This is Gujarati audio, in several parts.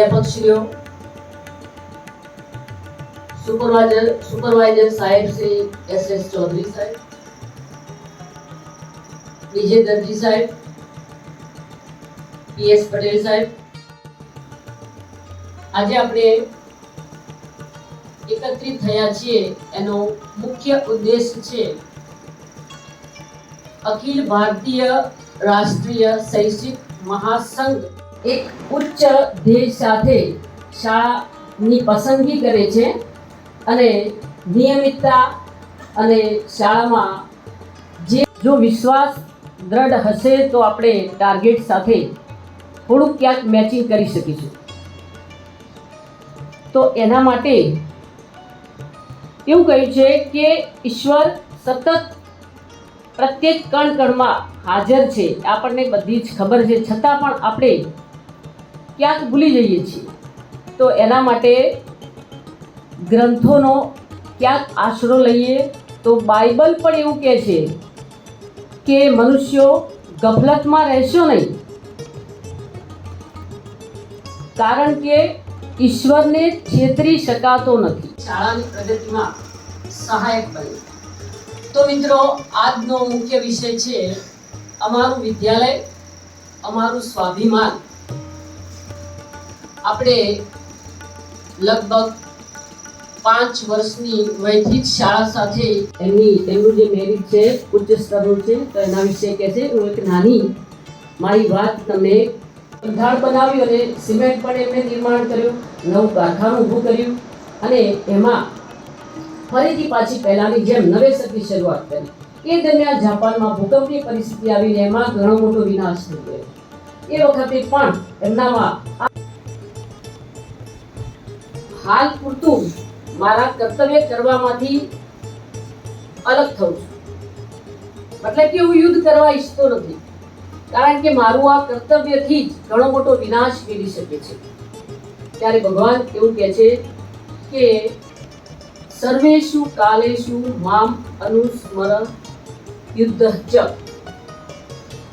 અધ્યાપકશ્રીઓ સુપરવાઇઝર સુપરવાઇઝર સાહેબ શ્રી એસ એસ ચૌધરી સાહેબ, વિજય દરજી સાહેબ પીએસ પટેલ સાહેબ. આજે આપણે એકત્રિત થયા છીએ, એનો મુખ્ય ઉદ્દેશ છે અખિલ ભારતીય રાષ્ટ્રીય શૈક્ષિક મહાસંઘ એક ઉચ્ચ ધ્યેય સાથે શાળાની પસંદગી કરે છે અને નિયમિતતા અને શાળામાં જે જો વિશ્વાસ દ્રઢ હશે તો આપણે ટાર્ગેટ સાથે થોડુંક ક્યાંક મેચિંગ કરી શકીશું. તો એના માટે એવું કહ્યું છે કે ઈશ્વર સતત પ્રત્યેક કણ કણમાં હાજર છે. આપણને બધી જ ખબર છે. છતાં પણ આપણે ક્યાંક ભૂલી જઈએ છીએ. તો એના માટે ગ્રંથોનો ક્યાંક આશરો લઈએ તો બાઇબલ પણ એવું કહે છે કે મનુષ્યો ગફલતમાં રહેશો નહીં. કારણ કે ઈશ્વરને છેતરી શકાતો નથી. શાળાની પ્રગતિમાં સહાયક બને. તો મિત્રો, આજનો મુખ્ય વિષય છે, અમારું વિદ્યાલય, અમારું સ્વાભિમાન. આપણે લગભગ પાંચ વર્ષની વયથી શાળા સાથે એમની એમનું જે મેરિટ છે, ઉચ્ચ સ્તરનું છે, તો એના વિશે કહે છે, હું એક નાની મારી વાત તમને બંધાણ બનાવ્યું અને સિમેન્ટ પણ એમણે નિર્માણ કર્યું, નવું કારખાનું ઊભું કર્યું અને એમાં ફરીથી પાછી પહેલાની જેમ નવેસરથી શરૂઆત કરી. એ દરમિયાન જાપાનમાં ભૂકંપની પરિસ્થિતિ આવીને એમાં ઘણો મોટો વિનાશ થઈ ગયો એ વખતે પણ એમનામાં હાલ પૂરતું મારા કર્તવ્ય કરવામાંથી અલગ થઉં છું. મતલબ કે હું યુદ્ધ કરવા ઈચ્છતો નથી. કારણ કે મારું આ કર્તવ્યથી જ ઘણો મોટો વિનાશ મેળવી શકે છે. ત્યારે ભગવાન એવું કહે છે કે સર્વેષુ કાલેશુ મામ અનુસ્મર યુદ્ધ ચ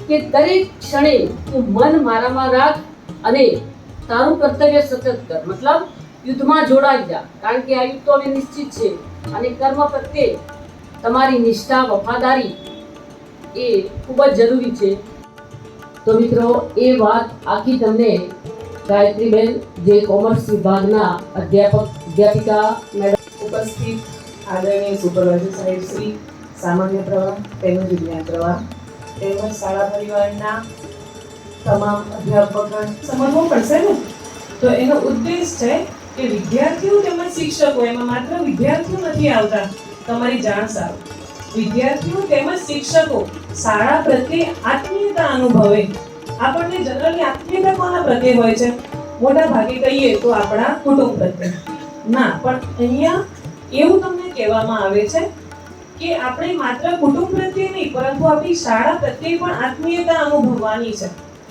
કે દરેક ક્ષણે તું મન મારામાં રાખ અને તારું કર્તવ્ય સતત કર. મતલબ યુદ્ધમાં જોડાઈ જા. કારણ કે આ યુદ્ધ તો હવે નિશ્ચિત છે અને કર્મ પ્રત્યે તમારી નિષ્ઠા, વફાદારી એ ખૂબ જ જરૂરી છે. તો મિત્રો, એ વાત આખી તમને ગાયત્રીબેન જે કોમર્સ વિભાગના અધ્યાપક અધ્યાપિકા મેડમ ઉપસ્થિત, આદરણીય સુપરવાઇઝર સાહેબ શ્રી, સામાન્ય પ્રવાહ, તેમજ વિજ્ઞાન પ્રવાહ, તેમજ શાળા પરિવારના તમામ અધ્યાપકો સમજવું પડશે ને? તો એનો ઉદ્દેશ છે કે વિદ્યાર્થીઓ તેમજ શિક્ષકો એમાં માત્ર વિદ્યાર્થીઓ નથી આવતા. તમારી જાણ સારું. વિદ્યાર્થીઓ તેમજ શિક્ષકો શાળા પ્રત્યે આત્મીયતા અનુભવે. આપણને જનરલી આત્મીયતા કોના પ્રત્યે હોય છે? મોટા ભાગે કહીએ તો આપણા કુટુંબ પ્રત્યે. ના, પણ અહીંયા એવું તમને કહેવામાં આવે છે કે આપણે માત્ર કુટુંબ પ્રત્યે નહીં, પરંતુ આપણી શાળા પ્રત્યે પણ આત્મીયતા અનુભવવાની છે.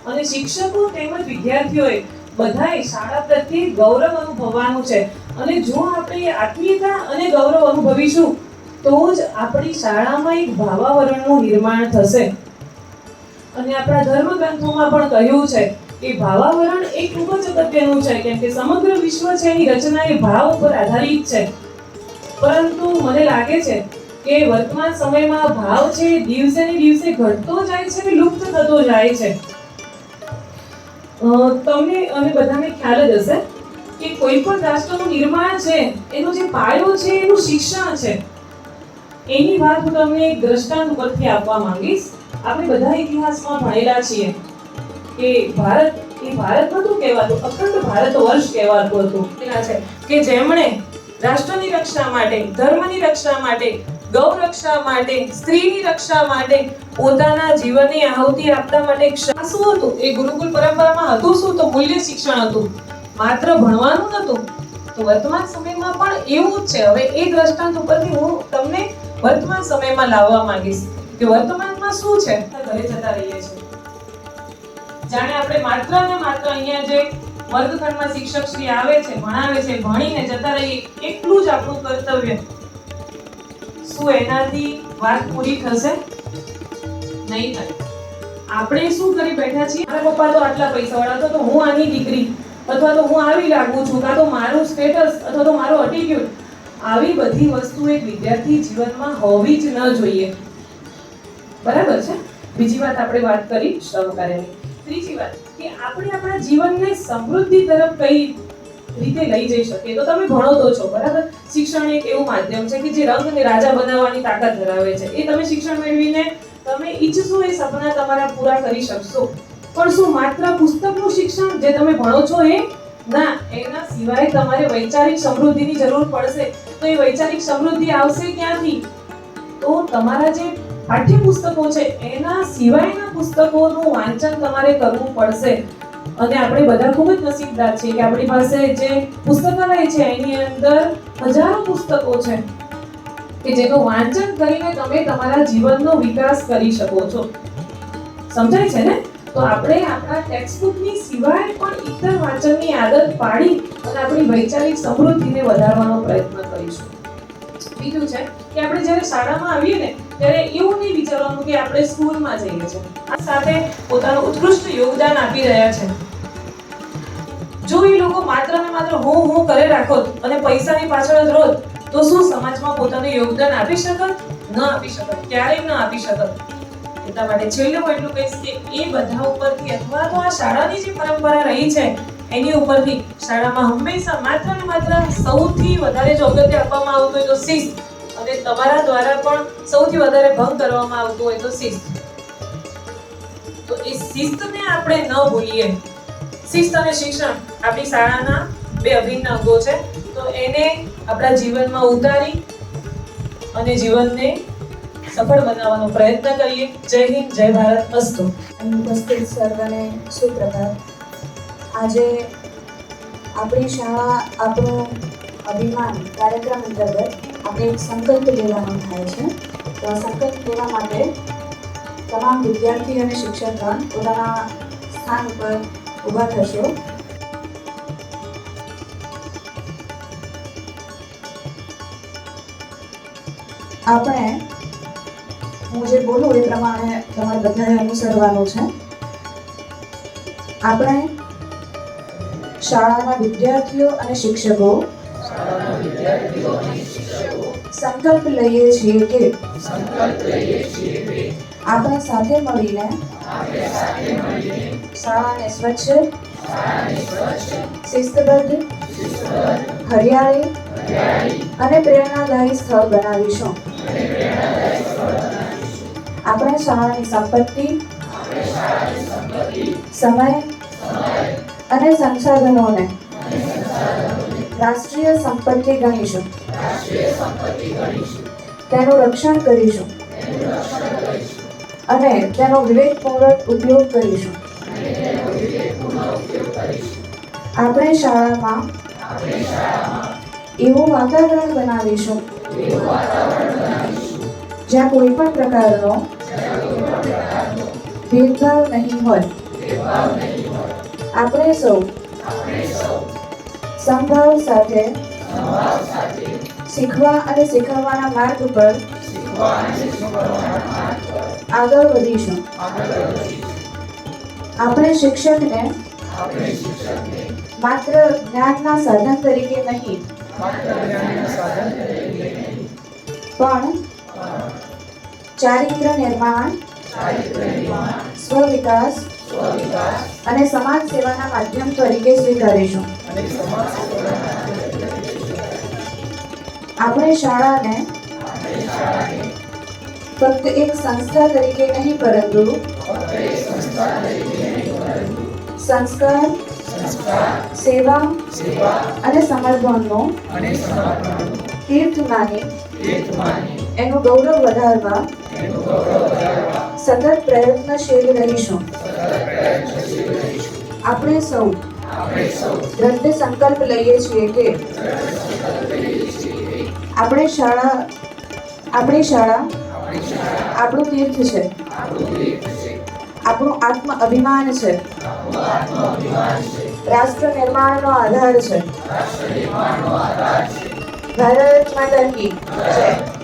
અને શિક્ષકો તેમજ વિદ્યાર્થીઓએ બધાએ શાળા પ્રત્યે ગૌરવ અનુભવવાનું છે. અને જો આપણે આત્મીયતા અને ગૌરવ અનુભવીશું, તો જ આપણી શાળામાં એક ભાવાવરણનું નિર્માણ થશે. અને આપણા ધર્મ ગ્રંથોમાં પણ કહ્યું છે કે ભાવાવરણ એ ખૂબ જ અગત્યનું છે, કેમ કે સમગ્ર વિશ્વ છે એની રચના એ ભાવ ઉપર આધારિત છે. પરંતુ મને લાગે છે કે વર્તમાન સમયમાં ભાવ છે દિવસે ને દિવસે ઘટતો જાય છે લુપ્ત થતો જાય છે. તમને અને બધાને ખ્યાલ જ હશે કે કોઈ પણ રાષ્ટ્રનું નિર્માણ છે, એનો જે પાયો છે, એનું શિક્ષણ છે, એની વાત હું તમને એક દ્રષ્ટાંત ઉપરથી આપવા માંગીશ. આપણે બધા ઇતિહાસમાં ભણેલા છીએ કે ભારત, એ ભારત નહોતું કહેવાતું, અખંડ ભારત વર્ષ કહેવાતું હતું. છે કે જેમણે રાષ્ટ્રની રક્ષા માટે, ધર્મની રક્ષા માટે ગૌ રક્ષા માટે, સ્ત્રીની રક્ષા માટે, પોતાના જીવનની આહુતિ આપવા માટે શું હતું? એ ગુરુકુલ પરંપરામાં હતું શું? તો મૂલ્ય શિક્ષણ હતું. માત્ર ભણવાનું નહોતું. તો વર્તમાન સમયમાં પણ એવું જ છે. હવે એ દ્રષ્ટાંત ઉપરથી હું તમને વર્તમાન સમયમાં લાવવા માંગીશ કે વર્તમાનમાં શું છે? ઘરે જતા રહીએ છીએ. જાણે આપણે માત્ર ને માત્ર અહીંયા જે વર્ગખંડમાં શિક્ષક શ્રી આવે છે, ભણાવે છે, ભણીને જતા રહીએ, એટલું જ આપણું કર્તવ્ય શું એનાથી વાત પૂરી થશે? નહીં થાય. આપણે શું કરી બેઠા છીએ? મારા પપ્પા તો આટલા પૈસા વાળા તો હું આની દીકરી અથવા તો હું આવી લાગુ છું, કાં તો મારું સ્ટેટસ અથવા તો મારો એટીટ્યુડ આવી બધી વસ્તુ એક વિદ્યાર્થી જીવનમાં હોવી જ ન જોઈએ. બરાબર છે? બીજી વાત આપણે વાત કરી શ્રમ કાર્યની ત્રીજી વાત કે આપણે આપણા જીવનને સમૃદ્ધિ તરફ કઈ રીતે લઈ જઈ શકે તો તમે ભણો તો છો, બરાબર? શિક્ષણ એક એવું માધ્યમ છે કે જે રંગને રાજા બનાવવાની તાકાત ધરાવે છે. એ તમે શિક્ષણ મેળવીને તમે ઈચ્છશો એ સપના તમારા પૂરા કરી શકશો. પણ શું માત્ર પુસ્તકનું શિક્ષણ જે તમે ભણો છો એ? ના, એના સિવાય તમારે વૈચારિક સમૃદ્ધિની જરૂર પડશે. તો એ વૈચારિક સમૃદ્ધિ આવશે ક્યાંથી? તો તમારા જે પાઠ્યપુસ્તકો છે, એના સિવાયના પુસ્તકોનું વાંચન તમારે કરવું પડશે. અને આપણે બધા ખૂબ જ નસીબદાર છીએ કે આપણી પાસે જે પુસ્તકાલય છે, એની અંદર હજારો પુસ્તકો છે કે જેનું વાંચન કરીને તમે તમારા જીવનનો વિકાસ કરી શકો છો. સમજાય છે ને? તો આપણે આપણા ટેક્સ્ટબુકની સિવાય પણ ઇતર વાંચનની આદત પાડી અને આપણી વૈચારિક સમૃદ્ધિને વધારવાનો પ્રયત્ન કરીશું. બીજું છે કે આપણે જ્યારે શાળામાં આવીએ ને, ત્યારે એવું નહીં વિચારવાનું કે આપણે સ્કૂલમાં જઈએ છીએ. આ સાથે પોતાનું ઉત્કૃષ્ટ યોગદાન આપી રહ્યા છે. જો એ લોકો માત્ર ને માત્ર હું હું કરે રાખો અને પૈસાની પાછળ જ રોત, તો શું સમાજમાં પોતાનું યોગદાન આપી શકત? ન આપી શકત. ક્યારેય ન આપી શકત. એટલા માટે છેલ્લે હું એટલું કહીશ કે એ બધા ઉપરથી અથવા તો આ શાળાની જે પરંપરા રહી છે, એની ઉપરથી શાળામાં હંમેશા માત્ર ને માત્ર સૌથી વધારે જો અગત્ય આપવામાં આવતું હોય તો શિસ્ત. અને તમારા દ્વારા પણ સૌથી વધારે ભંગ કરવામાં આવતું હોય તો શિસ્ત. તો એ શિસ્તને આપણે ન ભૂલીએ. શિસ્ત અને શિક્ષણ આપણી શાળાના બે અભિન્ન અંગો છે. તો એને આપણા જીવનમાં ઉતારી અને જીવનને સફળ બનાવવાનો પ્રયત્ન કરીએ. જય હિન્દ, જય ભારત, અસ્તુ. ઉપસ્થિત સર્વને સુપ્રભાત. આજે આપણી શાળા આપણું અભિમાન કાર્યક્રમ અંતર્ગત આપણે સંકલ્પ લેવાનો થાય છે. તો સંકલ્પ લેવા માટે તમામ વિદ્યાર્થી અને શિક્ષકગણ પોતાના સ્થાન ઉપર ઊભા થશો. આપણે, હું જે બોલું એ પ્રમાણે તમારે બધાને અનુસરવાનું છે. આપણે શાળાના વિદ્યાર્થીઓ અને શિક્ષકો સંકલ્પ લઈએ છીએ કે આપણે સાથે મળીને શાળાને સ્વચ્છ શિસ્તબદ્ધ હરિયાળી અને પ્રેરણાદાયી સ્થળ બનાવીશું. આપણે શાળાની સંપત્તિ સમય અને સંસાધનોને રાષ્ટ્રીય સંપત્તિ ગણીશું. તેનું રક્ષણ કરીશું. અને તેનો વિવેકપૂર્વક ઉપયોગ કરીશું. આપણે શાળામાં એવું વાતાવરણ બનાવીશું. જ્યાં કોઈ પણ પ્રકારનો ભેદભાવ નહીં હોય. આપણે સૌ સંભાવ સાથે. શીખવા અને શીખવવાના માર્ગ પર આગળ વધીશું. આપણે શિક્ષકને માત્ર જ્ઞાનના સાધન તરીકે નહીં પણ ચારિત્ર નિર્માણ સ્વવિકાસ અને સમાજ સેવાના માધ્યમ તરીકે સ્વીકારીશું. આપણે શાળાને ફક્ત એક સંસ્થા તરીકે નહીં પરંતુ સંસ્કાર સેવા અને સમર્પણનો તીર્થ માની. એનું ગૌરવ વધારવા સતત પ્રયત્નશીલ રહીશું. આપણે સૌ દ્રઢ સંકલ્પ લઈએ છીએ કે આપણે શાળા, આપણી શાળા આપણું તીર્થ છે. આપણું આત્મ અભિમાન છે. રાષ્ટ્ર નિર્માણનો આધાર છે. ભારત માતા કી જય.